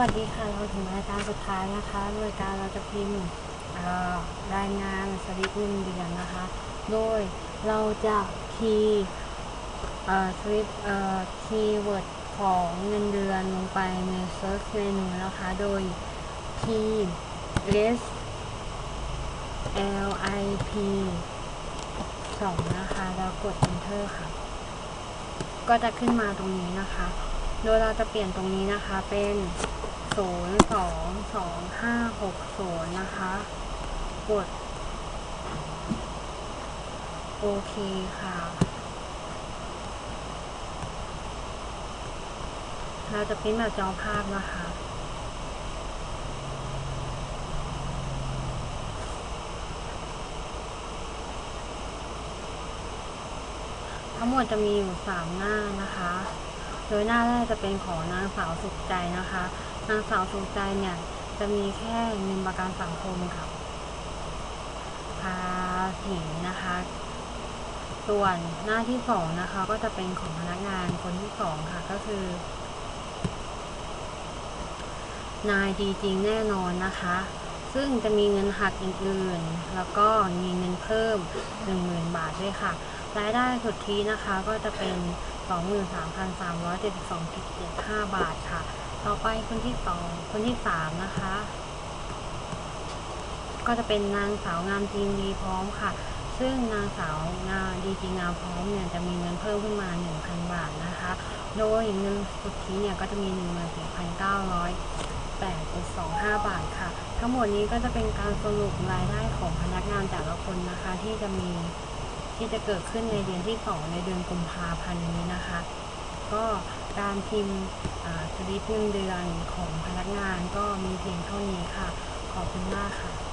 วัสดีค่ะเราถึงรายการสุดท้ายนะคะรายการเราจะพิมพ์รายงานสลิปเงินเดือนนะคะ โดยเราจะคีย์สลิปคีย์เวิร์ดของเงินเดือนลงไปใน search menu นะคะ โดยคีย์ s l i p 2 นะคะ แล้วกด enter ค่ะ ก็จะขึ้นมาตรงนี้นะคะ โดยเราจะเปลี่ยนตรงนี้นะคะเป็น 0 2 2 5 6 0นะคะ กด โอเคค่ะ เราจะพิมพ์แบบจอภาพนะคะทั้งหมดจะมีอยู่ 3 หน้านะคะ โดยหน้าแรกจะเป็นของนางสาวสุขใจนะคะ นางสาวสุขใจเนี่ยจะมีแค่เงินประกันสังคมกับภาษีนะคะ ส่วนหน้าที่สองนะคะ ก็จะเป็นของพนักงานคนที่สองค่ะ ก็คือ นายดีจริงแน่นอนนะคะ ซึ่งจะมีเงินหักอื่นๆ แล้วก็มีเงินเพิ่ม 10,000 บาทด้วยค่ะ รายได้สุทธินะคะก็จะเป็น 23,372.75 บาทค่ะ ต่อไปคนที่สองคนที่สามนะคะ ก็จะเป็นนางสาวงามจริงดีพร้อมค่ะ ซึ่งนางสาวงามดีจริงามพร้อมเนี่ยจะมีเงินเพิ่มขึ้นมา 1,000 บาทนะคะ โดยเงินสุทธิเนี่ยก็จะมี 14,908.25 บาทค่ะ ทั้งหมดนี้ก็จะเป็นการสรุปรายได้ของพนักงานแต่ละคนนะคะที่จะมีที่จะเกิดขึ้นในเดือนที่สองในเดือนกุมภาพันธ์นี้นะคะ ก็ ตามพิมพ์สลิปเงินเดือนของพนักงานก็มีเพียงเท่านี้ค่ะ ขอบคุณมากค่ะ